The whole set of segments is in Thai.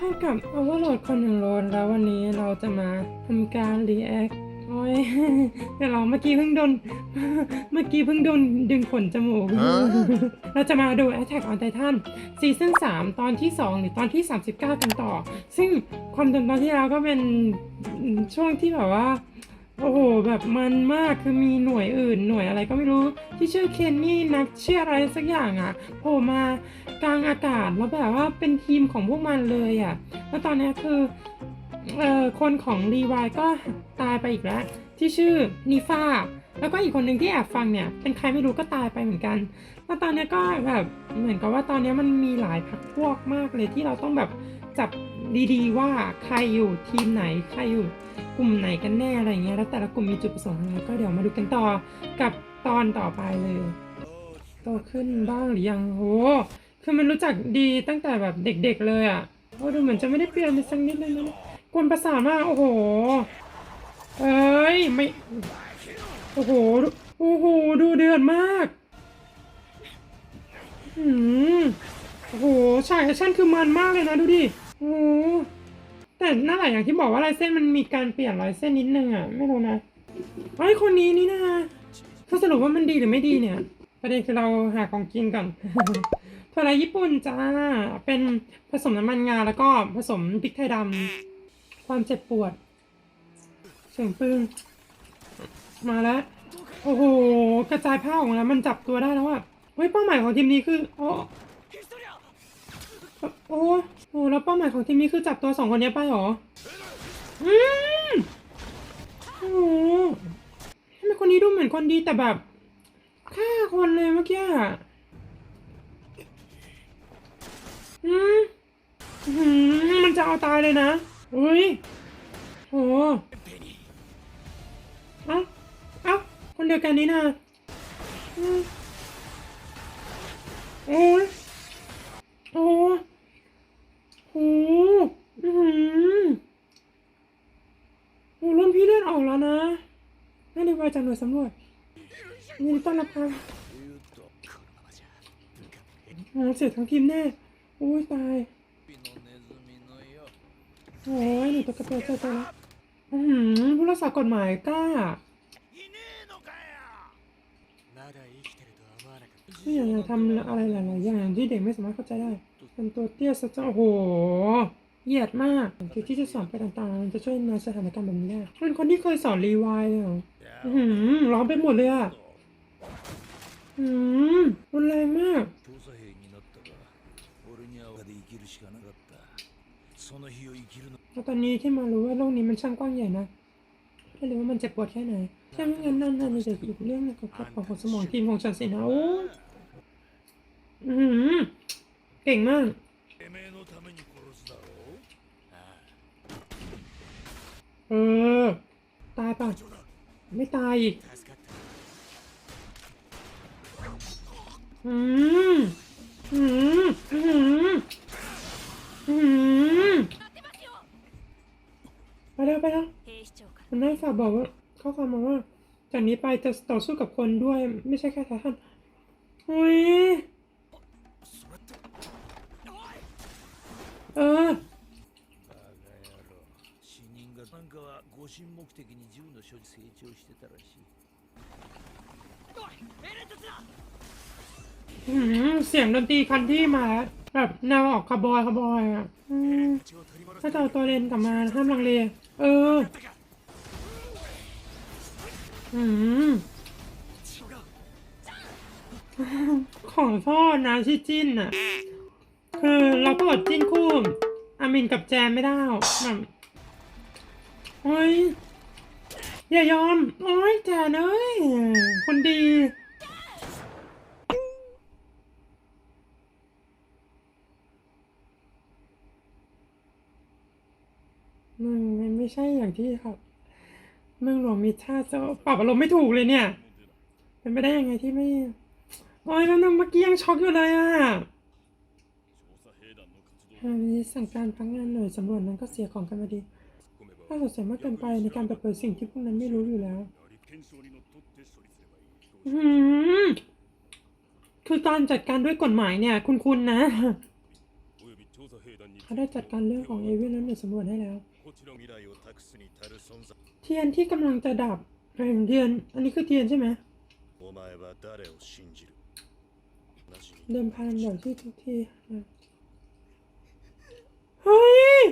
วัสดีค่ะพบกับ Overload คนหนึ่งโลนแล้ววันนี้เราจะมาทำการ react โอ้ยเดี๋ยวเราเมื่อกี้เพิ่งโดน เมื่อกี้เพิ่งโดนดึงขนจมูก เราจะมาดู Attack on Titan ซีซั่น3 ตอนที่ 2 หรือตอนที่ 39 กันต่อ ซึ่งความเดิมตอนที่แล้วก็เป็นช่วงที่แบบว่า โอ้โหแบบมันมากคือมีหน่วยอื่นหน่วยอะไรก็ไม่รู้ ที่ชื่อเคนนี่นักเชื่ออะไรสักอย่างอะ่ะโผล่มากลางอากาศแล้วแบบว่าเป็นทีมของพวกมันเลยอะ่ะ แล้วตอนนี้คือเอ่อคนของรีวายก็ตายไปอีกแล้ว ที่ชื่อนีฟาแล้วก็อีกคนหนึ่งที่แอบฟังเนี่ย เป็นใครไม่รู้ก็ตายไปเหมือนกัน แล้วตอนนี้ก็แบบเหมือนกับว่าตอนนี้มันมีหลายพักพวกมากเลยที่เราต้องแบบจับ ดีๆ ว่าใครอยู่ทีมไหนใครอยู่กลุ่มไหนกันแน่อะไรเงี้ยแล้วแต่ละกลุ่มมีจุดประสงค์อะไรก็เดี๋ยวมาดูกันต่อกับตอนต่อไปเลยโตขึ้นบ้างหรือยังโหคือมันรู้จักดีตั้งแต่แบบเด็กๆเลยอะโอ้ดูเหมือนจะไม่ได้เปลี่ยนไปสักนิดเลยนะกวนประสาทมากโอ้โหเอ้ยไม่โอ้โหโอ้โหดูเดือดมากอืมโอ้โหฉากแอคชั่นคือมันมากเลยนะดูดิ โอ้แต่นั่นแหละอย่างที่บอกว่าลายเส้นมันมีการเปลี่ยนลายเส้นนิดนึงอะไม่รู้นะไอ้คนนี้นี่นะถ้าสรุปว่ามันดีหรือไม่ดีเนี่ย ประเด็นคือเราหาของกินก่อนถั่วไรญี่ปุ่นจ้า เป็นผสมน้ำมันงาแล้วก็ผสมพริกไทยดำความเจ็บปวด เสียงปืนมาแล้ว โอ้โห กระจายผ้าออกมาแล้วมันจับตัวได้แล้วอะเฮ้ยเป้าหมายของทีมนี้คือ โอ๋อโอ้ โหแล้วเป้าหมายของทีมนี้คือจับตัวสองคนนี้ไปหรอ อืมโอ้ทำไมคนนี้ดูเหมือนคนดีแต่แบบฆ่าคนเลยเมื่อกี้อะอืมมันจะเอาตายเลยนะอุ้ยโอ้เอ้าเอ้าคนเดียวกันนี้นะอืมโอ้โอ้ อือหือหูรุ่นพี่เลือดออกแล้วนะนั่นดีกว่าจากหน่วยสำรวจยินดีต้อนรับครับเสียทั้งทีมแน่อุ้ยตายโอ้ยหนูตะกระเปิดใจใจแล้วอืมผู้รักษากฎหมายกล้าไม่อยากทำอะไรหลายๆอย่างที่เด็กไม่สามารถเข้าใจได้ เป็นตัวเตี้ยซะจะโอ้โหเหยียดมากคือที่จะสอนไปต่างๆ จะช่วยในสถานการณ์แบบนี้ได้เป็นคนที่เคยสอนรีวายเลยเหรอร้องไปหมดเลยอะอืมรุนแรงมากแล้วตอนนี้ที่มารู้ว่าโลกนี้มันช่างกว้างใหญ่นะไม่รู้ว่ามันเจ็บปวดแค่ไหนถ้าไม่งั้นนั่นนั่นจะอีกเรื่องนะงกับกระเป๋าของสมองทีมของฉันสินะโอ้อื เก่งมาก เออ ตายป่ะ ไม่ตายอีก อืม อืม อืม อืม ไปแล้วไปแล้วมันน่าฝากบอกว่าข้อความมาว่า จากนี้ไปจะต่อสู้กับคนด้วย ไม่ใช่แค่ไททันอุ้ย เออ バカ野郎死人がなんかは護身目的に銃の所持成長してたらしい อืมเสียงดนตรีคันที่มาแล้วแบบแนวออกคาร์บอยคาร์บอยอ่ะอืม 血を取り戻す ถ้าจะเอาตัวเลนกลับมาห้ามลังเล เออ อืม ขอโทษนะที่จิ้นอ่ะ คือเราก็อดจิ้นคู่อามินกับแจมไม่ได้แบบโอ้ยอย่ายอม โอ้ยแจนเอ้ยคนดีมึงมันไม่ใช่อย่างที่เขามึงหลวงมีท่าจะปรับอารมณ์ไม่ถูกเลยเนี่ย เป็นไปได้ยังไงที่ไม่ โอ้ยแล้วนึงเมื่อกี้ยังช็อกอยู่เลยอะ ขณะนี้สั่งการพักงานหน่วยสำรวจนั้นก็เสียของกันมาดีถ้าสงสัยมากเกินไปในการเปิดเผยสิ่งที่พวกนั้นไม่รู้อยู่แล้วคือการจัดการด้วยกฎหมายเนี่ย คุณคุณนะ เขาได้จัดการเรื่องของเอเวนนั้นหน่วยสำรวจให้แล้ว เทียนที่กำลังจะดับเรนเทียน อันนี้คือเทียนใช่ไหมเดิมพันอย่างที่ทุกที่ เฮ้ย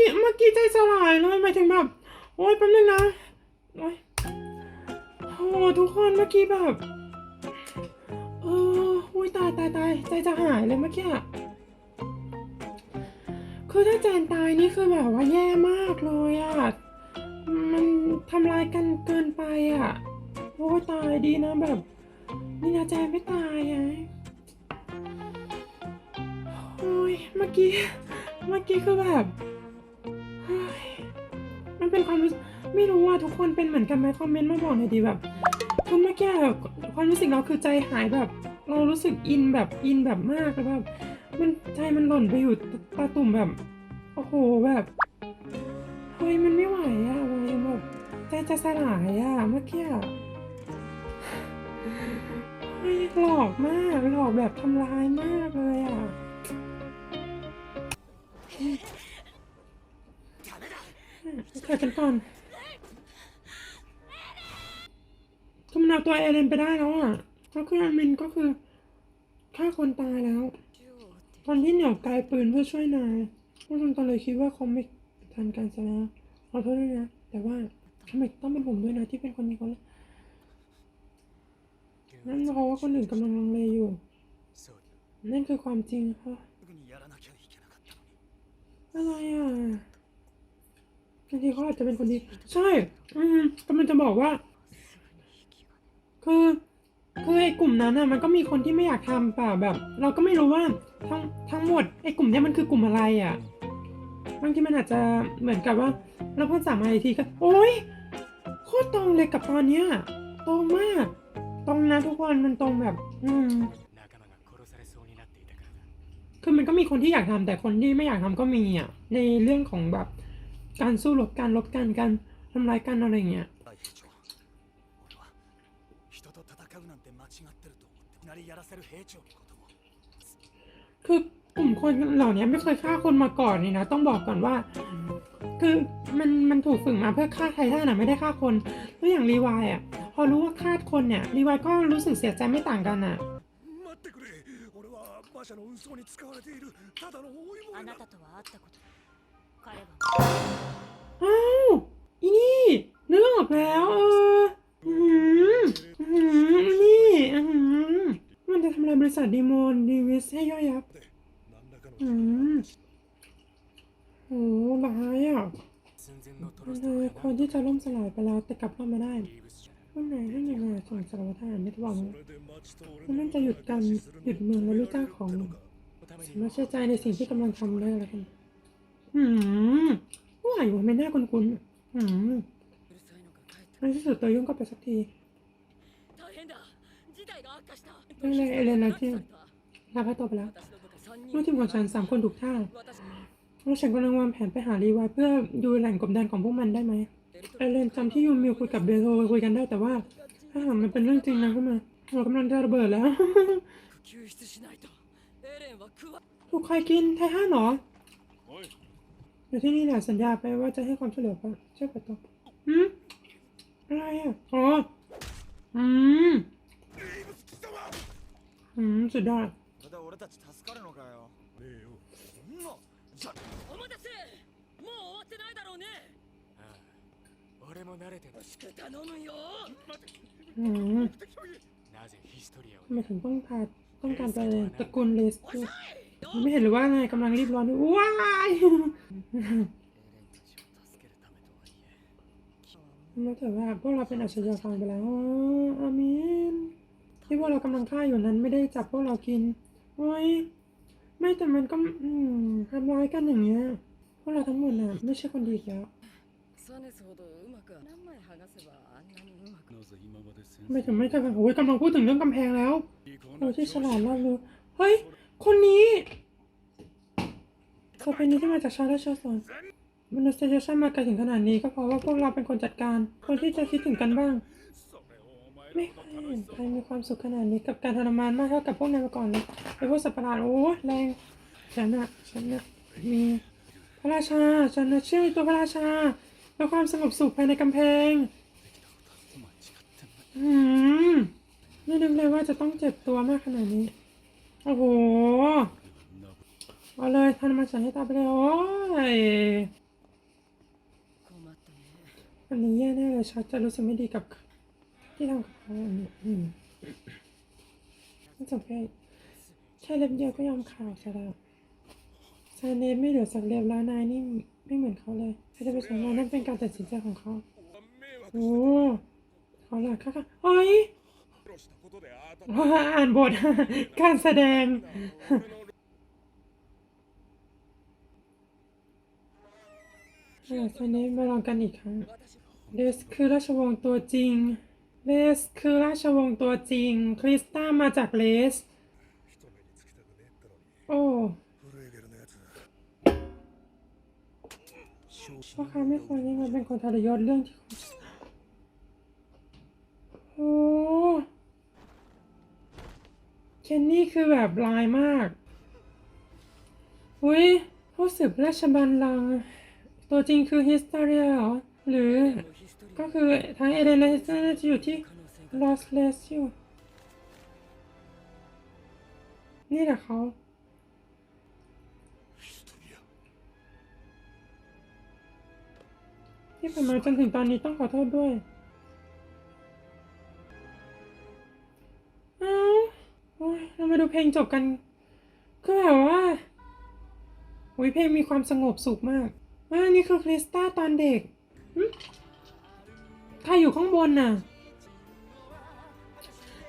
กี้เมื่อกี้ใจสลายเลยหมายถึงแบบ โอ้ยแป๊บนึงนะโอ้ยโอ้ทุกคนเมื่อกี้แบบเออโอ้ยตายตายตายใจจะหายเลยเมื่อกี้คือถ้าแจนตายนี่คือแบบว่าแย่มากเลยอะมันทำลายกันเกินไปอะโอ้ยตายดีนะแบบ นี่นะแจนไม่ตายไงโอ้ยเมื่อกี้ เมื่อกี้คือแบบ มันเป็นความรู้สึกไม่รู้ว่าทุกคนเป็นเหมือนกันไหมคอมเมนต์มาบอกหน่อยดีแบบคือเมื่อกี้แบบความรู้สึกเราคือใจหายแบบ เรารู้สึกอินแบบอินแบบมากแล้วแบบมันใจมันหล่นไปอยู่ตาตุ่มแบบโอ้โหแบบเฮ้ยมันไม่ไหวอะเลยแบบใจจะสลายอะเมื่อกี้เฮ้ยหลอกมากหลอกแบบทำร้ายมากเลยอะ ช่กันก่อนก็มนเอาตัวเอเลนไปได้แล้วอะก็คืออามินก็คือฆ่าคนตายแล้ว ตอนที่เหนี่ยวกายปืนเพื่อช่วยนายทุกคุณตเลยคิดว่าคงไม่ทันการซะแล้วขอโทษด้วยนะ แต่ว่าทำไมต้องเป็นผมด้วยนะที่เป็นคนมีคนนั่นเพราะว่าคนอื่นกำลังลังเลอยู่ นั่นคือความจริงค่ะอะไรอะ บางทีเขาอาจจะเป็นคนดี ใช่ อืมก็มันจะบอกว่า คือคือไอ้กลุ่มนั้นอะมันก็มีคนที่ไม่อยากทำป่ะแบบ เราก็ไม่รู้ว่าทั้งทั้งหมดไอ้กลุ่มนี้มันคือกลุ่มอะไรอะบางทีมันอาจจะเหมือนกับว่า เราเพิ่งสั่งมาอีกทีก็ โอ้ยโคตรตรงเลยกับตอนเนี้ยตรงมาก ตรงนะทุกคนมันตรงแบบ อืม คือมันก็มีคนที่อยากทำแต่คนที่ไม่อยากทำก็มีอะในเรื่องของแบบ การสู้รบกันลบกันการทำร้ายกันอะไรอย่างเงี้ย 大兵長俺は人と戦うなんて間違ってると思ってなりやらせる兵長のことも คือกลุ่มคนเหล่านี้ไม่เคยฆ่าคนมาก่อนนี่นะ ต้องบอกก่อนว่า คือมันมันถูกฝึกมาเพื่อฆ่าไททันอ่ะไม่ได้ฆ่าคนแล้วอย่างรีวายอ่ะ พอรู้ว่าฆ่าคนเนี่ยรีวายก็รู้สึกเสียใจไม่ต่างกันอ่ะ 待ってくれ俺は馬車の運送に使われているただの追いあ物だなたとは会ったこと彼は อ้าวอีนี่นึกออกแล้วเอออืมอืมนี่อืมมันจะทำลายบริษัทดีมอนดีวิสให้ย่อยยับอืมโอ้ร้ายอะเลยคนที่จะล่มสลายไปแล้วแต่กลับเข้ามาได้วันไหนให้ยังไงส่งสารวัตรทไม่หวังมันนั่นจะหยุดกันหยุดเมืองและลูกจ้างของ ไม่เชื่อใจในสิ่งที่กำลังทำได้แล้วกัน อืมว่าอยู่ไม่น่าคุ้นคุ้นอืมในที่สุดตัวยุ่งก็ไปสักทีนั่เลยเอเลนนาที่ลาพาตัวไปแล้วลูกทีมของฉันสามคนถูกท่าแล้วฉันกำลังวางแผนไปหารีไวเพื่อดูแหล่งกบดานของพวกมันได้ไหมเอเลนจำที่ยูมิวคุยกับเบโทคุยกันได้แต่ว่า ถ้าหากมันเป็นเรื่องจริงนะขึ้นมาเรากำลังจะระเบิดแล้วถูกใครกินไทฮันเหรอ อยู่ที่นี่แหละสัญญาไปว่าจะให้ความช่วยเหลือปะช่วยเปิดตัวหืมอะไรอ่ะ อ๋อ อืม อืม สุดยอด これで俺たち助かるのかよねえよそんなじゃお待たせもう終わってないだろうねああ俺も慣れてるよろしく頼むよ อืม なぜヒストリア ทำไม を ถึงต้องพาต้องการไปตระกูลเลสด้วย 遅い ไม่เห็นหรือว่าไงกำลังรีบร้อนว้ายรู้แต่ว่าพวกเราเป็นอัศจรริยะไปแล้วอามินที่พวกเรากำลังฆ่าอยู่นั้นไม่ได้จับพวกเรากิน โอ้ย ไม่แต่มันก็ทำร้ายกันอย่างเงี้ย พวกเราทั้งหมดน่ะไม่ใช่คนดีแล้วไม่ถึงไม่ถึงโอ้ยกำลังพูดถึงเรื่องกำแพงแล้ว เราที่ฉลาดมากเลยเฮ้ย คนนี้เขาเป็นนี้ที่มาจากชาร์ลส์ชอสอนมนุษยชาติมาไกลถึงขนาดนี้ก็เพราะว่าพวกเราเป็นคนจัดการ คนที่จะคิดถึงกันบ้าง ไม่เคยเห็นใครมีความสุขขนาดนี้กับการทรมานมากเท่ากับพวกนายมาก่อนเลยไอพวกสัตว์ประหลาดโอ้แรงฉันอะฉันอะมีพระราชาฉันนะเชื่อตัวพระราชา และความสงบสุขภายในกำแพงอืมไม่นึกเลยว่าจะต้องเจ็บตัวมากขนาดนี้ โอ้โหเอาเลยท่านมาใส่ให้ตาไปเลยโอ้ยอันนี้แย่แน่เลยชัดจะรู้สึกไม่ดีกับ ที่ทำกับเขาอันนี้ไม่จบแค่แค่เล็บเดียวก็ยอมข่าวซะแล้วซาเนไม่เหลือสักเล็บแล้วนายนี่ไม่เหมือนเขาเลยเขาจะไปสมองนั่นเป็นการตัดสินใจของเขาโอ้ขอลาค่ะค่ะโอ้ย ว่าอ่านบท การแสดง เดี๋ยวตอนนี้มาลองกันอีกครั้งเดสคือราชวงศ์ตัวจริงเลสคือราชวงศ์ตัวจริง คริสต้ามาจากเลส โอ้พ่อค้าไม่ควรนี่มันเป็นคนทรยศเรื่องที่โอ้ คนนี่คือแบบลายมาก อุ้ยผู้สืบราชบัลลังก์ตัวจริงคือฮิสตอรียหรอ หรือ ก็คือทั้งเอเดนและฮิสตาเรียจะอยู่ที่ลอสเลสอยู่ นี่แหละเขาที่ผ่านมาจนถึงตอนนี้ต้องขอโทษด้วย เอ้า เรามาดูเพลงจบกัน ก็แบบว่าอุ้ยเพลงมีความสงบสุขมากอ่านี่คือคริสตัลตอนเด็กใครอยู่ข้างบนน่ะ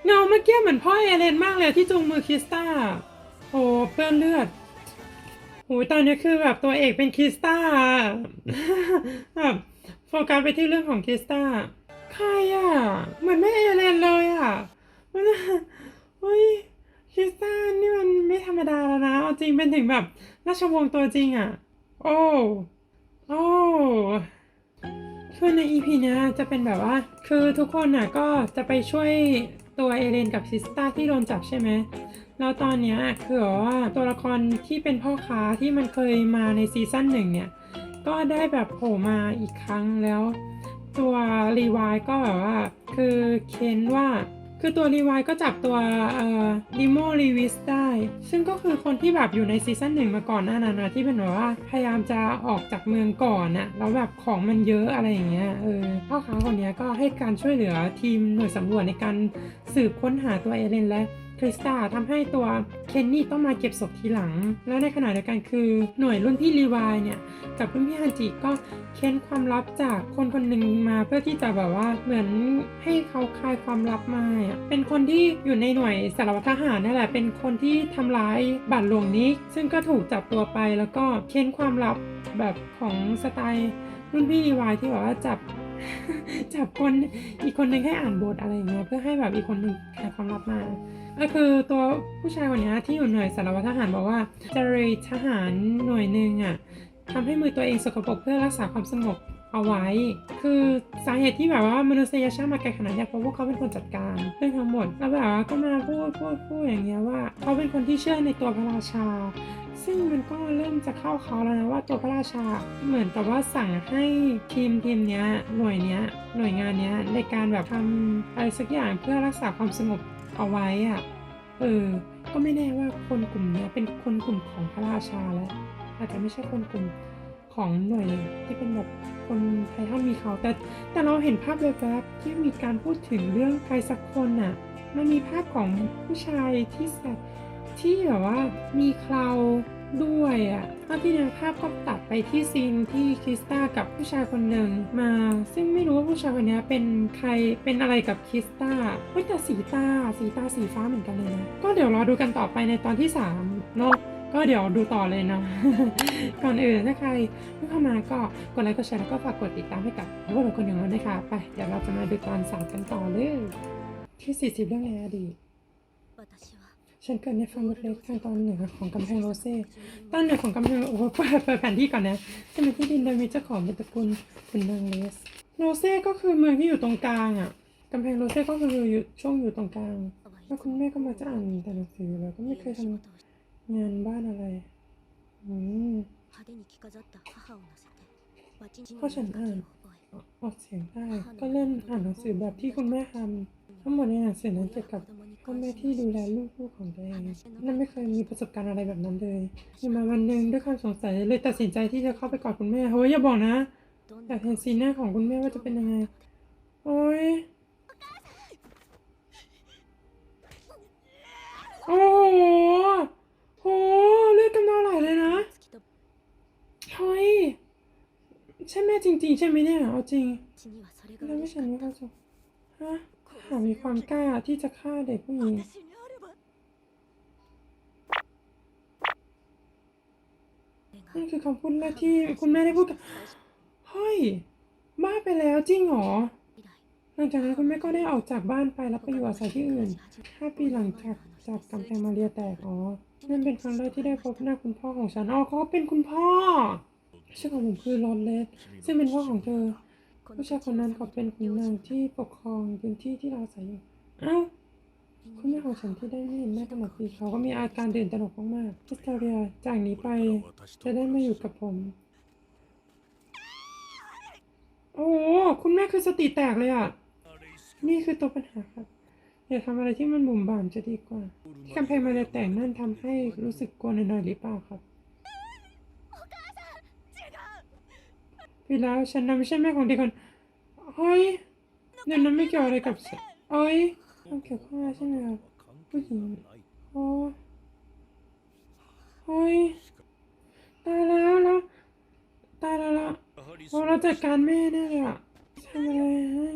เงาเมื่อกี้เหมือนพ่อเอเลนมากเลยที่จูงมือคริสตัลโอ้เปื้อนเลือดโอ้ยตอนนี้คือแบบตัวเอกเป็นคริสตัลอะแบบโฟกัสไปที่เรื่องของคริสตัลใครอะเหมือนไม่เอเลนเลยอะมันเฮ้ยคริสตัลนี่ มันไม่ธรรมดาแล้วนะจริงเป็นถึงแบบราชวงศ์ตัวจริงอะ โอ้โอ้คือใน EP เนี้ยจะเป็นแบบว่า คือทุกคนน่ะก็จะไปช่วยตัวเอเลนกับซิสตาที่โดนจับใช่ไหมแล้วตอนเนี้ยคือว่าตัวละครที่เป็นพ่อค้าที่มันเคยมาในซีซั่นหนึ่งเนี่ย ก็ได้แบบโผล่มาอีกครั้งแล้ว ตัวรีวายก็แบบว่า คือเค้นว่า คือตัวรีวายก็จับตัวดิโมรีวิสได้ ซึ่งก็คือคนที่แบบอยู่ในซีซั่นหนึ่งมาก่อนหน้านั้นนะที่เป็นแบบว่าพยายามจะออกจากเมืองก่อนน่ะแล้วแบบของมันเยอะอะไรอย่างเงี้ยเออพ่อค้าคนนี้ก็ให้การช่วยเหลือทีมหน่วยสำรวจในการสืบค้นหาตัวเอเลนและ คริสตาทำให้ตัวเคนนี่ต้องมาเก็บศพทีหลัง แล้วในขณะเดียวกันคือหน่วยรุ่นพี่รีวายเนี่ย กับรุ่นพี่ฮันจิก็เค้นความลับจากคนคนหนึ่งมาเพื่อที่จะแบบว่าเหมือนให้เขาคลายความลับมาเป็นคนที่อยู่ในหน่วยสารวัตรทหารนั่นแหละ เป็นคนที่ทำร้ายบาทหลวงนิก ซึ่งก็ถูกจับตัวไปแล้วก็เค้นความลับแบบของสไตล์รุ่นพี่รีวายที่แบบว่าจับจับคนอีกคนหนึ่งให้อ่านบทอะไรเงี้ยเพื่อให้แบบอีกคนหนึ่งคลายความลับมา ก็คือตัวผู้ชายคนนี้ที่อยู่หน่วยสารวัตรทหารบอกว่าจารีทหารหน่วยหนึ่งอะทำให้มือตัวเองสกปรกเพื่อรักษาความสงบเอาไว้ คือสาเหตุที่แบบว่ามนุษยชาติมาไกลขนาดนี้เพราะว่าเขาเป็นคนจัดการเรื่องทั้งหมด แล้วแบบว่าก็มาพูดพูดพูดอย่างเงี้ยว่า เขาเป็นคนที่เชื่อในตัวพระราชา ซึ่งมันก็เริ่มจะเข้าเขาแล้วนะว่าตัวพระราชาเหมือนกับว่าสั่งให้ทีมทีมเนี้ยหน่วยเนี้ยหน่วยงานเนี้ยในการแบบทำอะไรสักอย่างเพื่อรักษาความสงบเอาไว้อะเออก็ไม่แน่ว่าคนกลุ่มนี้เป็นคนกลุ่มของพระราชาแล้วอาจจะไม่ใช่คนกลุ่มของหน่วยที่เป็นแบบคนไททันมีเขา แต่แต่เราเห็นภาพแวบๆที่มีการพูดถึงเรื่องใครสักคนน่ะมันมีภาพของผู้ชายที่ใส่ ที่แบบว่ามีเคราด้วยอะ่ะแล้วที่ในภาพก็ตัดไปที่ซีนที่คริสตากับผู้ชายคนหนึ่งมา ซึ่งไม่รู้ว่าผู้ชายคนนี้เป็นใครเป็นอะไรกับคริสตาเฮ้ยแต่สีตาสีตาสีฟ้าเหมือนกันเลยนะ ก็เดี๋ยวรอดูกันต่อไปในตอนที่สามเนาะก็เดี๋ยวดูต่อเลยนะก่อนอื่นถ้าใครเพิ่งเข้ามาก็กดไลค์กดแชร์แล้วก็ฝากกดติดตามให้กับพวกเราคนอย่างเราด้วยค่ะไปเดี๋ยวเราจะมาดูตอนสามกันต่อเลยที่40เรื่องในอดีต ฉันเกิดในฟาร์มเล็กทางตอนเหนือของกำแพงโรเซ่ตอนเหนือของกำแพงโอ้เปิดเปิดแผนที่ก่อนนะจะเป็นที่ดินโดยมีเจ้าของเป็นตระกูลคุณนางเลสโรเซ่ก็คือเมืองที่อยู่ตรงกลางอะกำแพงโรเซ่ก็คืออยู่ช่วงอยู่ตรงกลาง แล้วคุณแม่ก็มาจะอ่านแต่หนังสือแล้วก็ไม่เคยทำงานบ้านอะไรอืมพราะฉันอ่านออกเสียงได้ก็เล่นอ่านหนังสือแบบที่คุณแม่ทำทั้งหมดในหนังสือนั้นเกี่ยวกับ พ่อแม่ที่ดูแลลูกๆของตัวเองนั่นไม่เคยมีประสบการณ์อะไรแบบนั้นเลยอยู่มาวันหนึ่งด้วยความสงสัยเลยตัดสินใจที่จะเข้าไปกอดคุณแม่เฮ้ยอย่าบอกนะอยากเห็นสีหน้าของคุณแม่ว่าจะเป็นยังไงโอ้ยโอ้โหโหเลือดกำเดาไหลเลยนะเฮ้ยใช่แม่จริงๆ ใช่ไหมเนี่ยเอาจริงแล้วไม่ฉันมีความสุขฮะ หามีความกล้าที่จะฆ่าเด็กผู้หญิงนั่นคือคำพูดแรกที่คุณแม่ได้พูดกับเฮ้ยบ้าไปแล้วจริงเหรอ หลังจากนั้นคุณแม่ก็ได้ออกจากบ้านไปแล้วไปอยู่อาศัยที่อื่น ห้าปีหลังจากจากกำแพงมาเรียแตกอ๋อ นั่นเป็นครั้งแรกที่ได้พบหน้าคุณพ่อของฉัน อ๋อเขาเป็นคุณพ่อ ชื่อของผมคือลอนเลสซึ่งเป็นพ่อของเธอ ผู้ชายคนนั้นเขาเป็นขุนนางที่ปกครองพื้นที่ที่เราอาศัยอยู่อ้าคุณแม่ของฉันที่ได้ไม่เห็นแม่ตลอดปีเขาก็มีอาการตื่นตระหนกมากๆพิสตาเรียจากนี้ไปจะได้มาอยู่กับผม โอ้คุณแม่คือสติแตกเลยอะ นี่คือตัวปัญหาครับ อย่าทำอะไรที่มันบุ่มบ่ามจะดีกว่า ที่กำแพงมาเลยแต่งนั่นทำให้รู้สึกกลัวหน่อยๆหรือเปล่าครับ พี่แล้วฉันนั้นไม่ใช่แม่ของเด็กคนเฮ้ยเดี๋ยวนั้นไม่เกี่ยวอะไรกับเอ้ยต้องเกี่ยวข้องอะไรใช่ไหมครับผู้หญิงโอ้เฮ้ยตายแล้วแล้วตายแล้วละโอ้เราจัดการแม่แน่เลยอะทำอะไร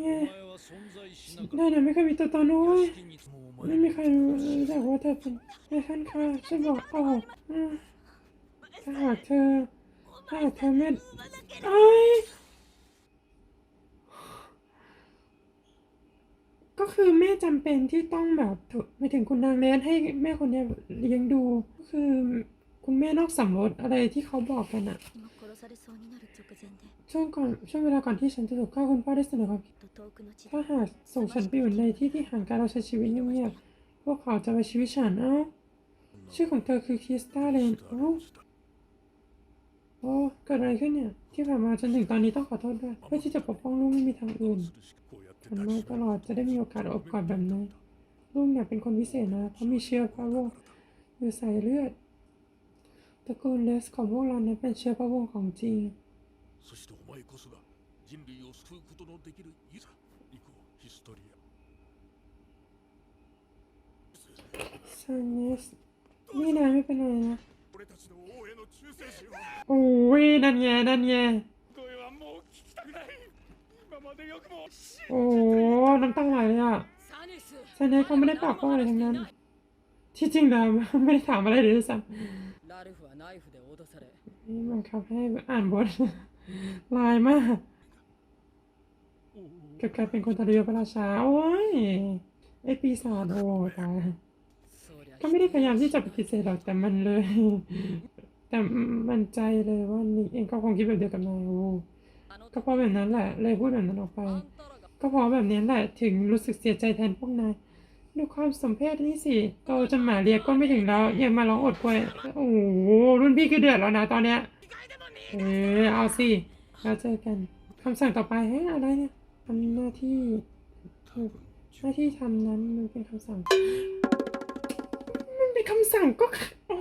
เนี่ได้เนี่ยไม่เคยมีตัวตนโอ้ยไม่มีใครรู้จักว่าเธอเป็นแม่ท่านค่ะฉันบอกโอ้อืมถ้าหากเธอ ถ้าหากเธอไม่เอ้ยก็คือแม่จำเป็นที่ต้องแบบไม่ถึงคุณนางเลนให้แม่คนเนี้ยเลี้ยงดู ก็คือคุณแม่นอกสมรสอะไรที่เขาบอกกันอะช่วงก่อนช่วงเวลาก่อนที่ฉันจะถูกฆ่าคุณพ่อได้เสนอความคิดถ้าหากส่งฉันไปอยู่ในที่ที่ห่างไกลเราใช้ชีวิตเงียบพวกเขาจะไปชีวิตฉันเอ้าชื่อของเธอคือคริสตาเลนโอ้โอ้เกิดอะไรขึ้นเนี่ย ที่ผ่านมาจนถึงตอนนี้ต้องขอโทษด้วย เพื่อที่จะปกป้องลูกไม่มีทางอื่นทำมาตลอดจะได้มีโอกาสอบกอดแบบนู้ลูกเนี่ยเป็นคนพิเศษนะ เพราะมีเชื้อพระวงศ์อยู่ใส่เลือดตระกูลเลสของพวกเราเนี่ยเป็นเชื้อพระวงศ์ของจริงซันเนสนี่นายไม่เป็นไรนะ โอ้ยนั่นไงนั่นไงโอ้น้ำตาไหลเลยอะซานเนเขาไม่ได้ปากป้ออะไรทั้งนั้น ที่จริงแล้วไม่ได้ถามอะไรเลยซ้ำนี่มันเขาให้อ่านบทลายมากเกือบกลายเป็นคนทะเลพระราชา โอ้ย ไอปีศาจโอ้ตายก็ไม่ได้พยายามที่จะปฏิเสธหรอกแต่มันเลย แต่มันใจเลยว่านิกเองก็คงคิดแบบเดียวกับนายโอก็เพราะแบบนั้นแหละ เลยพูดแบบนั้นออกไป ก็เพราะแบบนี้แหละถึงรู้สึกเสียใจแทนพวกนายดูความสมเพชนี่สิโตจนหมาเรียกก็ไม่ถึงแล้วยังมาร้องอดกล้วยโอ้รุ่นพี่คือเดือดแล้วนะตอนเนี้ยเออเอาสิเราเจอกันคำสั่งต่อไปให้อะไรเนี่ยทำหน้าที่หน้าที่ทำนั้นมันเป็นคำสั่ง มันเป็นคำสั่งก็โอ้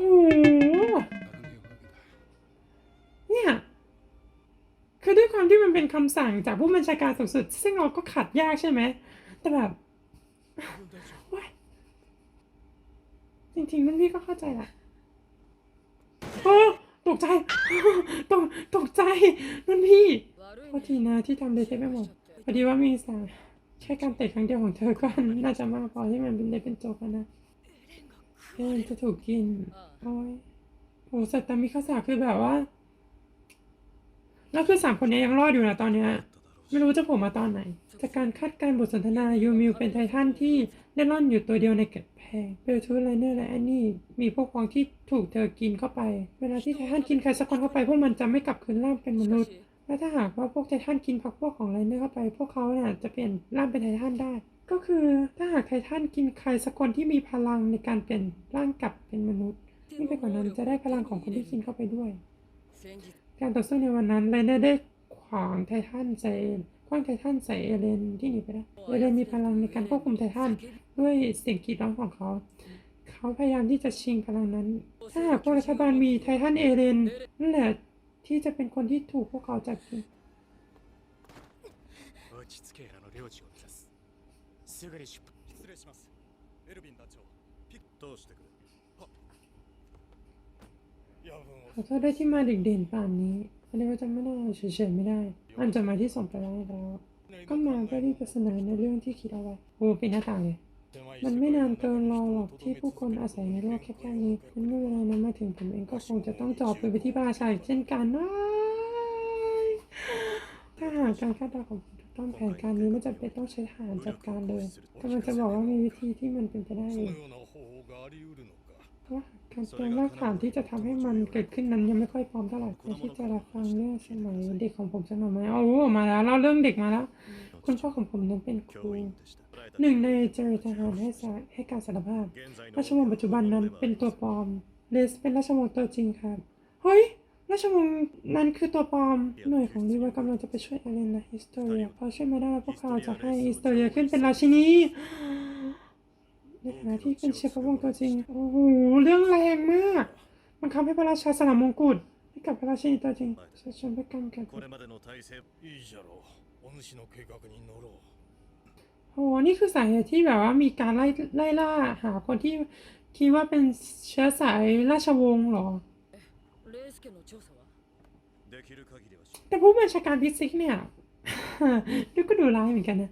เนี่ยคือด้วยความที่มันเป็นคำสั่งจากผู้บัญชาการสูงสุด ซึ่งเราก็ขัดยากใช่ไหม แต่แบบโอ๊ยจริงๆรุ่นพี่ก็เข้าใจแหละโอ้ตกใจตกตกใจรุ่นพี่悪いโทษทีนะที่ทำเลยเทปไปหมดพอดีว่ามีสาแค่การเตะครั้งเดียวของเธอก็น่าจะมากพอที่มันเป็นเล็เป็นโจกันนะเอ็นจะถูกกินโอ้ยโหสัตตามิคาสาคือแบบว่า แล้วคือสามคนนี้ยังรอดอยู่นะตอนเนี้ยไม่รู้จะโผล่มาตอนไหน จากการคาดการณ์บทสนทนายูมิวเป็นไททันที่เล่นร่อนอยู่ตัวเดียวในเกำแพงเบลทูไลเนอร์และแอนนี่มีพวกพ้องที่ถูกเธอกินเข้าไป เวลาที่ไททันกินใครสักคนเข้าไป พวกมันจะไม่กลับคืนร่างเป็นมนุษย์ และถ้าหากว่าพวกไททันกินพักพวกของไลเนอร์เข้าไป พวกเขาเนี่ยจะเปลี่ยนร่างเป็นไททันได้ ก็คือถ้าหากไททันกินใครสักคนที่มีพลังในการเปลี่ยนร่างกลับเป็นมนุษย์นี่งไปกว่านั้นจะได้พลังของคนที่กินเข้าไปด้วย การต่อสู้ในวันนั้นไลเนอร์ได้ขวางไททันใส่ขว้างไททันใส่เอเลนที่หนีไปได้เอเลนมีพลังในการควบคุมไททันด้วยเสียงกรีดร้องของเขา เขาพยายามที่จะชิงพลังนั้น ถ้าหากพวกรัฐบาลมีไททันเอเลนนั่นแหละที่จะเป็นคนที่ถูกพวกเขาจับกิน 落ち着けらの領地を目指すすぐに出発失礼しますエルヴィン団長ピッどうしてくれは夜分 ขอโทษด้วยที่มาดึกเด่นป่านนี้อันนี้ว่าจะไม่ได้เฉยๆไม่ได้อ่านจดหมายที่ส่งไปแล้วแล้วก็มาเพื่อที่จะเสนอในเรื่องที่คิดเอาไว้โอ้เป็นหน้าต่างเลยมันไม่นานเกินรอหรอกที่ผู้คนอาศัยในโลกแคบๆนี้มันเมื่อเวลานั้นมาถึงผมเองก็คงจะต้องจอบปืนไปที่พระราชาอีกเช่นกันนะถ้าหากการคาดเดาของผมถูกต้องแผนการนี้ไม่จำเป็นต้องใช้ทหารจัดการเลยกำลังจะบอกว่ามีวิธีที่มันเป็นไปได้ การเตรียมรากฐานที่จะทำให้มันเกิดขึ้นนั้นยังไม่ค่อยพร้อมเท่าไหร่ควรที่จะรับฟังเรื่องสมัยเด็กของผมสมัยไหมเอามาแล้วเล่าเรื่องเด็กมาแล้วคุณพ่อของผมนั้นเป็นครูหนึ่งในเจริญทหารให้การสารภาพราชวงศ์ปัจจุบันนั้นเป็นตัวปลอมเลสเป็นราชวงศ์ตัวจริงครับเฮ้ยราชวงศ์นั้นคือตัวปลอมหน่วยของดีว่ากำลังจะไปช่วยเอเลนนะฮิสโตเรียพอช่วยไม่ได้พวกเขาจะให้ฮิสโตเรียขึ้นเป็นราชินี ในฐานะที่เป็นเชฟพระวงตัวจริง โอ้โห เรื่องแรงมาก มันทำให้พระราชาสนามมงกุฎให้กับพระราชินีตัวจริงเชิญชวนไปกันกันโอ้โห นี่คือสาเหตุที่แบบว่ามีการไล่ไล่ล่าหาคนที่คิดว่าเป็นเชื้อสายราชวงศ์หรอ แต่ผู้บัญชาการพิซิกเนี่ยดูก็ดูร้ายเหมือนกันนะ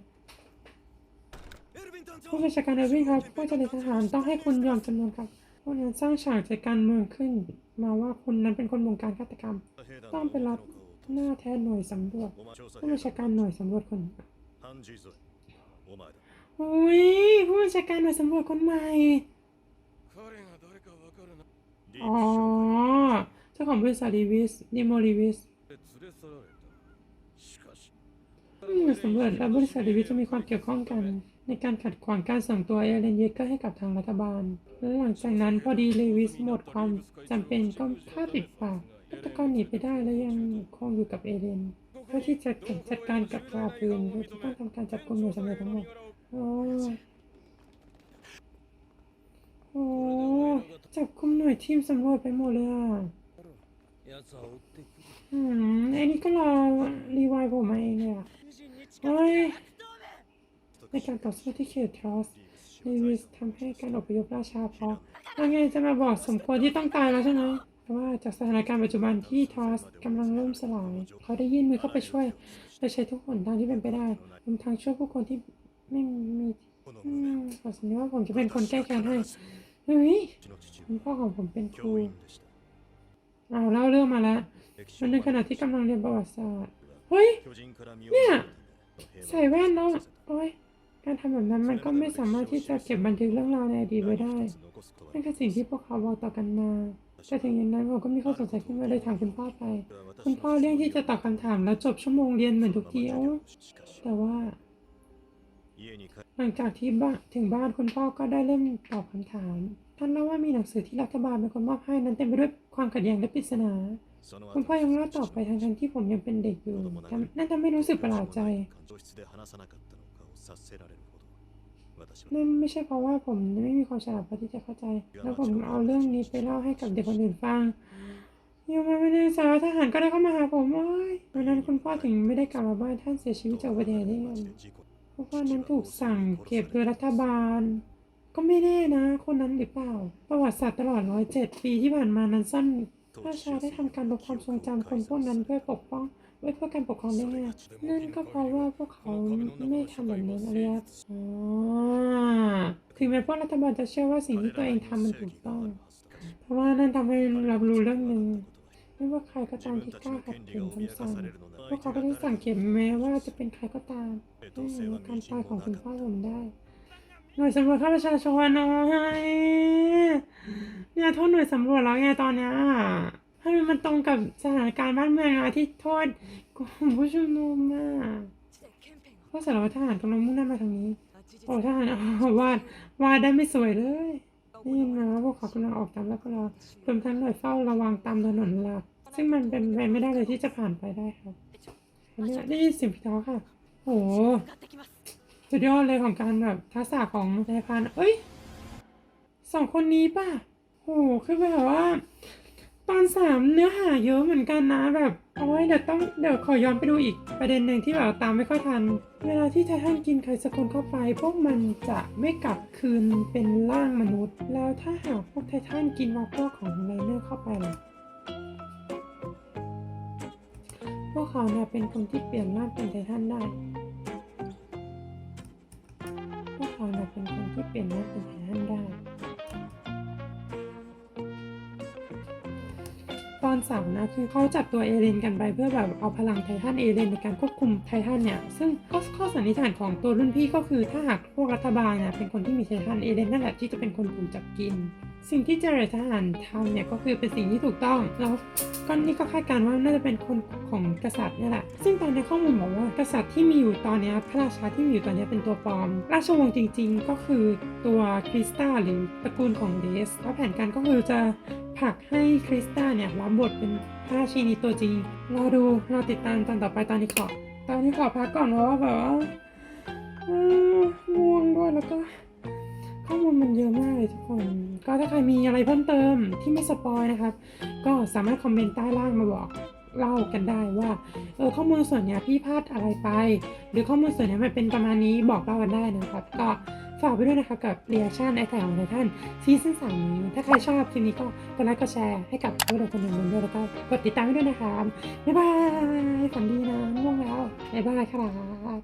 ผู้บัญชาการเอวินครับผู้จัดทหารต้องให้คุณยอมจำนวนครับพวกนั้นสร้างฉากใจการเมืองขึ้น มาว่าคุณนั้นเป็นคนวงการฆาตกรรม ต้องไปรับหน้าแทนหน่วยสำรวจผู้บัญชาการหน่วยสำรวจคนอุ้ยผู้บัญชาการหน่วยสำรวจคนใหม่อ๋อเจ้าของบริษัทลีวิสนิโมลิวิสหน่วยสำรวจและบริษัทลีวิสจะมีความเกี่ยวข้องกัน ในการขัดขวางการส่งตัวเอเลนเยเกอร์ให้กับทางรัฐบาล และหลังจากนั้นพอดีเลวิสหมดความจำเป็นก็ฆ่าติดปากฆาตกรหนีไปได้และยังคงอยู่กับเอเลนเพื่อที่จะจัดการกับกราฟืนโดยที่ต้องทำการจับกลุ่มหน่วยสำรวจทั้งหมดโอ้โอ้จับกลุ่มหน่วยทีมสำรวจไปหมดเลยอะอืมไอ้นี่ก็รอรีวายผมมาเองเลยอะเฮ้ย ในการต่อสู้ที่เขตทรอสเดวิสทำให้การอพยพราชาพอแล้วไงจะมาบอกสมควรที่ต้องตายแล้วใช่ไหมแต่ว่าจากสถานการณ์ปัจจุบันที่ทรอสกำลังเริ่มสลาย เขาได้ยื่นมือเข้าไปช่วยและใช้ทุกหนทางที่เป็นไปได้รวมทั้งช่วยผู้คนที่ไม่มีผมสัญญาว่าผมจะเป็นคนแก้แค้นให้เฮ้ยคุณพ่อของผมเป็นครูเอาเล่าเรื่องมาแล้วันในขณะที่กำลังเรียนประวัติศาสตร์ เฮ้ย เนี่ย ใส่แว่นแล้วโอ้ย การทำแบบนั้นมันก็ไม่สามารถที่จะเก็บบันทึกเรื่องราวในอดีตไว้ได้ นั่นคือสิ่งที่พวกเขาบอกต่อกันมาแต่ถึงอย่างนั้นผมก็มีข้อสงสัยขึ้นมาเลยถามคุณพ่อไป คุณพ่อเรื่องที่จะตอบคำถามแล้วจบชั่วโมงเรียนเหมือนทุกทีโอ้แต่ว่าหลังจากที่บ้าถึงบ้านคุณพ่อก็ได้เริ่มตอบคำถาม ท่านเล่าว่ามีหนังสือที่รัฐบาลเป็นคนมอบให้นั้นเต็มไปด้วยความขัดแย้งและปริศนา คุณพ่อยังเล่าตอบไปทั้งที่ผมยังเป็นเด็กอยู่นั่นทำให้รู้สึกประหลาดใจ 察せられるほど私は นั่นไม่ใช่เพราะว่าผมไม่มีความฉลาดพอที่จะเข้าใจ แล้วผมเอาเรื่องนี้ไปเล่าให้กับเด็กคนอื่นฟังอยู่มาไม่ได้สารทหารก็ได้เข้ามาหาผมโอ้ยวันนั้นคุณพ่อถึงไม่ได้กลับมาบ้านท่านเสียชีวิตจากอุบัติเหตุได้ไง 事故 เพราะว่านั้นถูกสั่งเก็บโดยรัฐบาล ก็ไม่แน่นะ คนนั้นหรือเปล่า ประวัติศาสตร์ตลอดร้อยเจ็ดปีที่ผ่านมานั้นสั้นพระราชาได้ทำการลบความทรงจำคนพวกนั้นเพื่อปกป้อง ไว้เพื่อการปกครองได้ไงนั่นก็เพราะว่าพวกเขาไม่ทำแบบนั้นอะไรครับอ๋อถึงแม้พวกรัฐบาลจะเชื่อว่าสิ่งที่ตัวเองทำมันถูกต้อง เพราะว่านั่นทำให้รับรู้เรื่องหนึ่งไม่ว่าใครก็ตามที่กล้าขัดขืนคำสั่งพวกเขาก็ได้สั่งเก็บแม้ว่าจะเป็นใครก็ตามการตายของคุณพ่อผมได้ หน่วยสำรวจภาประชาชนน้อยเนี่ยโทษหน่วยสำรวจแล้วไงตอนเนี้ย มันมันตรงกับสถานการณ์บ้านเมืองนะที่โทษกลุ่มผู้ชุมนุมมากเพราะสารวัตรทหารกำลังมุ่งหน้ามาทางนี้ โอ้ทหารวาดวาดได้ไม่สวยเลยนี่นะพวกเขากำลังออกตามแล้วก็รารวมทั้งหล่วยเฝ้าระวังตามถนนหลัก ซึ่งมันเป็นไปไม่ได้เลยที่จะผ่านไปได้ครับได้ยินเสียงพี่ท้อค่ะ โอ้สุดยอดเลยของการแบบทักษะของนายพานเอ้ยสองคนนี้ป่ะโอ้คือแบบว่า ตอนสามเนื้อหาเยอะเหมือนกันนะแบบเอาไว้เดี๋ยวต้องเดี๋ยวขอย้อนไปดูอีกประเด็นหนึ่งที่แบบตามไม่ค่อยทัน เวลาที่ไททันกินใครสักคนเข้าไป พวกมันจะไม่กลับคืนเป็นร่างมนุษย์ แล้วถ้าหากพวกไททันกินวอลเกอร์ของไลเนอร์เข้าไปล่ะพวกเขาเนี่ยเป็นคนที่เปลี่ยนร่างเป็นไททันได้ พวกเขาเนี่ยเป็นคนที่เปลี่ยนร่างเป็นไททันได้ อนสามนะคือเขาจับตัวเอเลนกันไปเพื่อแบบเอาพลังไททันเอเลนในการควบคุมไททันเนี่ยซึ่งข้อข้อสันนิษฐานของตัวรุ่นพี่ก็คือถ้าหากพวกรัฐบาลเนี่ยเป็นคนที่มีไททันเอเลนนั่นแหละที่จะเป็นคนถูกจับกิน สิ่งที่เจเรทหารทำเนี่ยก็คือเป็นสิ่งที่ถูกต้องแล้วก็นี่ก็คาดการณ์ว่าน่าจะเป็นคนของกษัตริย์เนี่ยแหละซึ่งตอนในข้อมูลบอกว่ากษัตริย์ที่มีอยู่ตอนนี้พระราชาที่มีอยู่ตอนนี้เป็นตัวปลอม ราชวงศ์จริง ๆ ก็คือตัวคริสตาหรือตระกูลของเดสแล้วแผนการก็คือจะ ผลักให้คริสตาเนี่ยรับบทเป็นพระราชินีตัวจริงรอดูรอติดตามตอนต่อไปตอนนี้ขอตอนนี้ขอพักก่อนเพราะว่าแบบว่าง่วงด้วยแล้วก็ข้อมูลมันเยอะมากเลยทุกคน ก็ถ้าใครมีอะไรเพิ่มเติมที่ไม่สปอยนะครับ ก็สามารถคอมเมนต์ใต้ล่างมาบอกเล่ากันได้ว่าเออข้อมูลส่วนเนี้ยพี่พลาดอะไรไป หรือข้อมูลส่วนเนี้ยมันเป็นประมาณนี้บอกเล่ากันได้นะครับ ก็ ฝากไปด้วยนะคะกับเรียชั่นไอแถวของท่านซีซั่นสามนี้ ถ้าใครชอบคลิปนี้ก็กดไลค์กดแชร์ให้กับพวกเราคนหนึ่งด้วยแล้วก็กดติดตามให้ด้วยนะคะบบ๊ายบายฝันดีนะง่วงแล้วบ๊ายบายครับ